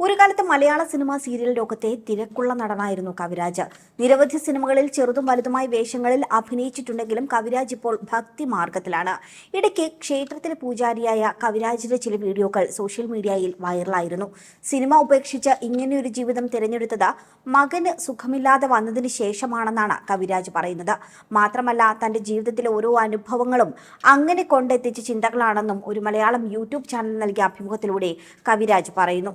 ഒരു കാലത്ത് മലയാള cinema serial ലോകത്തെ തിരക്കുള്ള നടനായിരുന്നു കവിരാജ്. നിരവധി സിനിമകളിൽ ചെറുതും വലുതുമായ വേഷങ്ങളിൽ അഭിനയിച്ചിട്ടുണ്ടെങ്കിലും കവിരാജ് ഇപ്പോൾ ഭക്തി മാർഗത്തിലാണ്. ഇടയ്ക്ക് ക്ഷേത്രത്തിലെ പൂജാരിയായ കവിരാജിന്റെ ചില വീഡിയോകൾ സോഷ്യൽ മീഡിയയിൽ വൈറലായിരുന്നു. സിനിമ ഉപേക്ഷിച്ച് ഇങ്ങനെയൊരു ജീവിതം തിരഞ്ഞെടുത്തത് മകന് സുഖമില്ലാതെ വന്നതിന് ശേഷമാണെന്നാണ് കവിരാജ് പറയുന്നത്. മാത്രമല്ല തന്റെ ജീവിതത്തിലെ ഓരോ അനുഭവങ്ങളും അങ്ങനെ കൊണ്ടെത്തിച്ച ചിന്തകളാണെന്നും ഒരു മലയാളം യൂട്യൂബ് ചാനൽ നൽകിയ അഭിമുഖത്തിലൂടെ കവിരാജ് പറയുന്നു.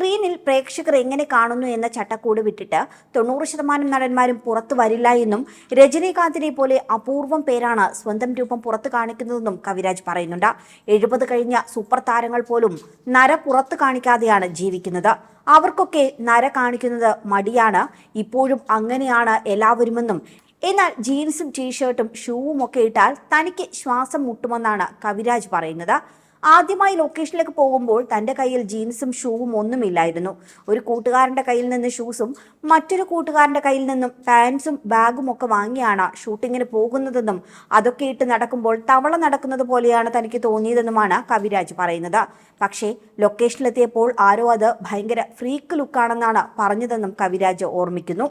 സ്ക്രീനിൽ പ്രേക്ഷകർ എങ്ങനെ കാണുന്നു എന്ന ചട്ടക്കൂട് വിട്ടിട്ട് തൊണ്ണൂറ് ശതമാനം നടന്മാരും പുറത്തു വരില്ല എന്നും രജനീകാന്തിനെ പോലെ അപൂർവം പേരാണ് സ്വന്തം രൂപം പുറത്ത് കാണിക്കുന്നതെന്നും കവിരാജ് പറയുന്നുണ്ട്. എഴുപത് കഴിഞ്ഞ സൂപ്പർ താരങ്ങൾ പോലും നര പുറത്ത് കാണിക്കാതെയാണ് ജീവിക്കുന്നത്. അവർക്കൊക്കെ നര കാണിക്കുന്നത് മടിയാണ്. ഇപ്പോഴും അങ്ങനെയാണ് എല്ലാവരുമെന്നും. എന്നാൽ ജീൻസും ടീഷർട്ടും ഷൂവും ഒക്കെ ഇട്ടാൽ തനിക്ക് ശ്വാസം മുട്ടുമെന്നാണ് കവിരാജ് പറയുന്നത്. ആദ്യമായി ലൊക്കേഷനിലേക്ക് പോകുമ്പോൾ തന്റെ കയ്യിൽ ജീൻസും ഷൂവും ഒന്നുമില്ലായിരുന്നു. ഒരു കൂട്ടുകാരന്റെ കയ്യിൽ നിന്ന് ഷൂസും മറ്റൊരു കൂട്ടുകാരന്റെ കയ്യിൽ നിന്നും പാൻസും ബാഗും ഒക്കെ വാങ്ങിയാണ് ഷൂട്ടിങ്ങിന് പോകുന്നതെന്നും അതൊക്കെ ഇട്ട് നടക്കുമ്പോൾ തവള നടക്കുന്നത് പോലെയാണ് തനിക്ക് തോന്നിയതെന്നുമാണ് കവിരാജ് പറയുന്നത്. പക്ഷേ ലൊക്കേഷനിലെത്തിയപ്പോൾ ആരോ അത് ഭയങ്കര ഫ്രീക്ക് ലുക്കാണെന്നാണ് പറഞ്ഞതെന്നും കവിരാജ് ഓർമ്മിക്കുന്നു.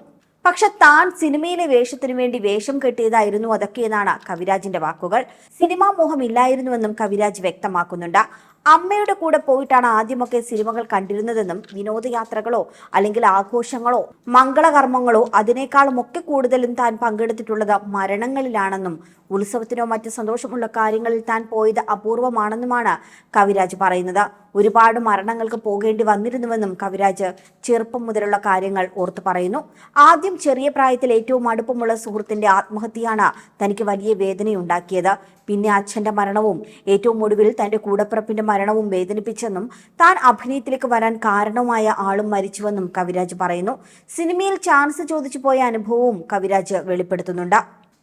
പക്ഷെ താൻ സിനിമയിലെ വേഷത്തിനു വേണ്ടി വേഷം കെട്ടിയതായിരുന്നു അതൊക്കെയെന്നാണ് കവിരാജിന്റെ വാക്കുകൾ. സിനിമാ മോഹമില്ലായിരുന്നുവെന്നും കവിരാജ് വ്യക്തമാക്കുന്നുണ്ട്. അമ്മയുടെ കൂടെ പോയിട്ടാണ് ആദ്യമൊക്കെ സിനിമകൾ കണ്ടിരുന്നതെന്നും വിനോദയാത്രകളോ അല്ലെങ്കിൽ ആഘോഷങ്ങളോ മംഗളകർമ്മങ്ങളോ അതിനേക്കാളും ഒക്കെ കൂടുതലും താൻ പങ്കെടുത്തിട്ടുള്ളത് മരണങ്ങളിലാണെന്നും ഉത്സവത്തിനോ മറ്റ് സന്തോഷമുള്ള കാര്യങ്ങളിൽ താൻ പോയത് അപൂർവമാണെന്നുമാണ് കവിരാജ് പറയുന്നത്. ഒരുപാട് മരണങ്ങൾക്ക് പോകേണ്ടി വന്നിരുന്നുവെന്നും കവിരാജ് ചെറുപ്പം മുതലുള്ള കാര്യങ്ങൾ ഓർത്തു പറയുന്നു. ആദ്യം ചെറിയ പ്രായത്തിൽ ഏറ്റവും അടുപ്പമുള്ള സുഹൃത്തിന്റെ ആത്മഹത്യയാണ് തനിക്ക് വലിയ വേദനയുണ്ടാക്കിയത്. പിന്നെ അച്ഛന്റെ മരണവും ഏറ്റവും ഒടുവിൽ തന്റെ കൂടപ്പിറപ്പിന്റെ മരണവും വേദനിപ്പിച്ചെന്നും താൻ അഭിനയത്തിലേക്ക് വരാൻ കാരണമായ ആളും മരിച്ചുവെന്നും കവിരാജ് പറയുന്നു. സിനിമയിൽ ചാൻസ് ചോദിച്ചു പോയ അനുഭവവും കവിരാജ് വെളിപ്പെടുത്തുന്നുണ്ട്.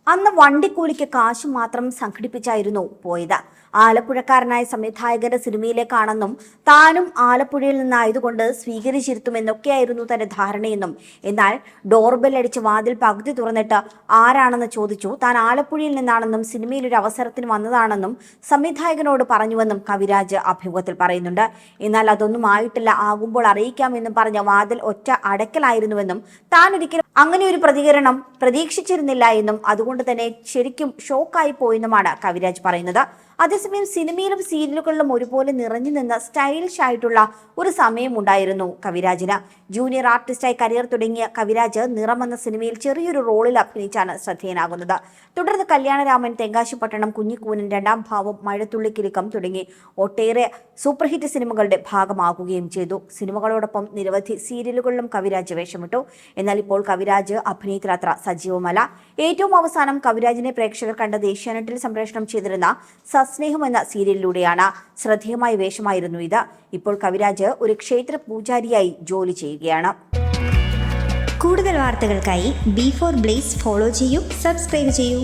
അന്ന് വണ്ടിക്കൂലിക്ക് കാശ് മാത്രം സംഘടിപ്പിച്ചായിരുന്നു പോയത്. ആലപ്പുഴക്കാരനായ സംവിധായകന്റെ സിനിമയിലേക്കാണെന്നും താനും ആലപ്പുഴയിൽ നിന്നായതുകൊണ്ട് സ്വീകരിച്ചിരുത്തുമെന്നൊക്കെയായിരുന്നു തന്റെ ധാരണയെന്നും. എന്നാൽ ഡോർബെൽ അടിച്ച് വാതിൽ പകുതി തുറന്നിട്ട് ആരാണെന്ന് ചോദിച്ചു താൻ ആലപ്പുഴയിൽ നിന്നാണെന്നും സിനിമയിൽ ഒരു അവസരത്തിന് വന്നതാണെന്നും സംവിധായകനോട് പറഞ്ഞുവെന്നും കവിരാജ് അഭിമുഖത്തിൽ പറയുന്നുണ്ട്. എന്നാൽ അതൊന്നും ആയിട്ടില്ല ആകുമ്പോൾ അറിയിക്കാമെന്നും പറഞ്ഞ വാതിൽ ഒറ്റ അടയ്ക്കലായിരുന്നുവെന്നും താൻ ഒരിക്കലും അങ്ങനെ ഒരു പ്രതികരണം പ്രതീക്ഷിച്ചിരുന്നില്ല എന്നും അതുകൊണ്ട് തന്നെ ശരിക്കും ഷോക്കായി പോയെന്നുമാണ് കവിരാജ് പറയുന്നത്. അതേസമയം സിനിമയിലും സീരിയലുകളിലും ഒരുപോലെ നിറഞ്ഞു നിന്ന സ്റ്റൈലിഷ് ആയിട്ടുള്ള ഒരു സമയമുണ്ടായിരുന്നു കവിരാജിന്. ജൂനിയർ ആർട്ടിസ്റ്റായി കരിയർ തുടങ്ങിയ കവിരാജ് നിറം എന്ന സിനിമയിൽ ചെറിയൊരു റോളിൽ അഭിനയിച്ചാണ് ശ്രദ്ധേയനാകുന്നത്. തുടർന്ന് കല്യാണരാമൻ തെങ്കാശിപ്പട്ടണം കുഞ്ഞിക്കൂനൻ രണ്ടാം ഭാവം മഴത്തുള്ളിക്കിലുക്കം തുടങ്ങി ഒട്ടേറെ സൂപ്പർ ഹിറ്റ് സിനിമകളുടെ ഭാഗമാകുകയും ചെയ്തു. സിനിമകളോടൊപ്പം നിരവധി സീരിയലുകളിലും കവിരാജ് വേഷമിട്ടു. എന്നാൽ ഇപ്പോൾ കവിരാജ് അഭിനയത്തിൽ അത്ര സജീവമല്ല. ഏറ്റവും അവസാനം കവിരാജിനെ പ്രേക്ഷകർ കണ്ടത് ഏഷ്യാനെറ്റിൽ സംപ്രേഷണം ചെയ്തിരുന്ന സസ്നേഹം എന്ന സീരിയലിലൂടെയാണ് ശ്രദ്ധേയമായ വേഷമായിരുന്നു ഇത്. ഇപ്പോൾ കവിരാജ് ഒരു ക്ഷേത്ര പൂജാരിയായി ജോലി ചെയ്യുകയാണ്. കൂടുതൽ വാർത്തകൾക്കായി ബി ഫോർ ബ്ലേസ് ഫോളോ ചെയ്യൂ സബ്സ്ക്രൈബ് ചെയ്യൂ.